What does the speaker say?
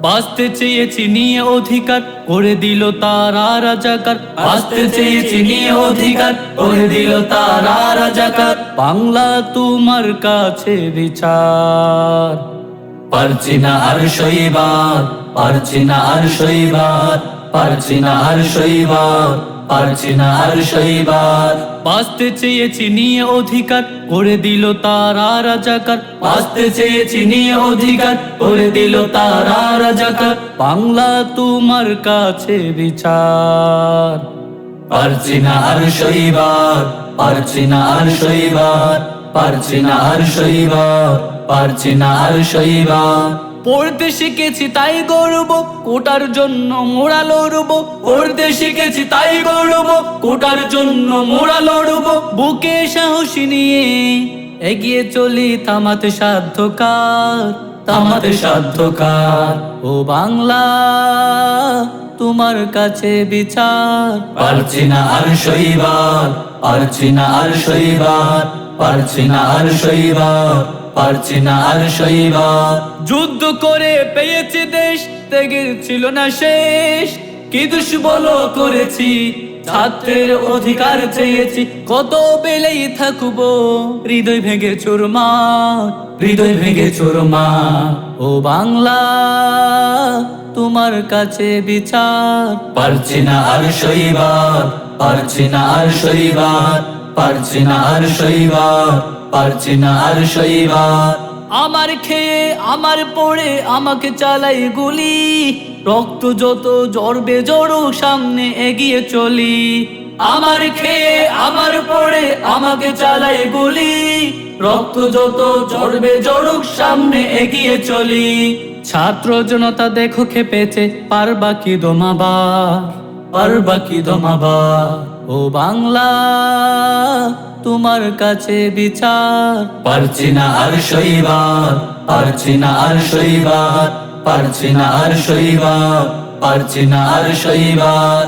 বাঁচতে চেয়েছি নিয়ে অধিকার, করে দিল তারা রাজাকার বাঁচতে চেয়েছি নিয়ে অধিকার, করে দিল তারা রাজাকার বাংলা তোমার কাছে বিচার। পারছি না আর শৈবাদ পারছি না আর শৈবাদ পারছি না আর শৈবাদ পারছি না আর বাঁচতে চেয়েছি নিয়ে অধিকার করে দিল তারা রাজাকার বাঁচতে চেয়েছি নিয়ে অধিকার করে দিল তারা রাজাকার বাংলা তোমার কাছে বিচার। পারছি না আর শৈবাদ পারছি না আর শৈবাদ পারছি না আর শৈবাদ পারছি না আর শৈবাদ পড়তে শিখেছি তাই গৌরব, কোটার জন্য মোড়া লড়ব পড়তে শিখেছি তাই গৌরব, কোটার জন্য মোড়া লড়ব বুকে সাহসী নিয়ে এগিয়ে চলি থামাতে সাধ্যকার থামাতে সাধ্যকার। ও বাংলা, তোমার কাছে বিচার। পারছি না আর শৈবাল পারছি না আর শৈবাল পারছি না আর শৈবাল পারছি না আর শৈবাল যুদ্ধ করে পেয়েছি দেশ, ত্যাগের ছিল না শেষ। কি দুষ্বল করেছি, ছাত্রের অধিকার চেয়েছি। কত বেলেই থাকব, হৃদয় ভেঙে চোরমা, হৃদয় ভেঙে চোরমা। ও বাংলা, তোমার কাছে বিচার। পারছি না আর শৈবাল পারছি না আর শৈবাল পারছি না আর শৈবাল পারছি না আর শৈবাল আমার খেয়ে, আমার পড়ে, আমাকে চালাই গুলি। রক্ত যত জড়বে জড়ো সামনে এগিয়ে চলি। আমার খেয়ে, আমার পড়ে, আমাকে চালাই গুলি। রক্ত যত জড়বে জড়ুক সামনে এগিয়ে চলি। ছাত্র জনতা দেখো খেপেছে, পারবা কি দমাবার? পারবা কি দমাবার? ও বাংলা, তোমার কাছে বিচার। পারছি না আর শৈবার পারছি না আর শৈবার পারছি না আর শৈবার পারছি না আর শৈবাল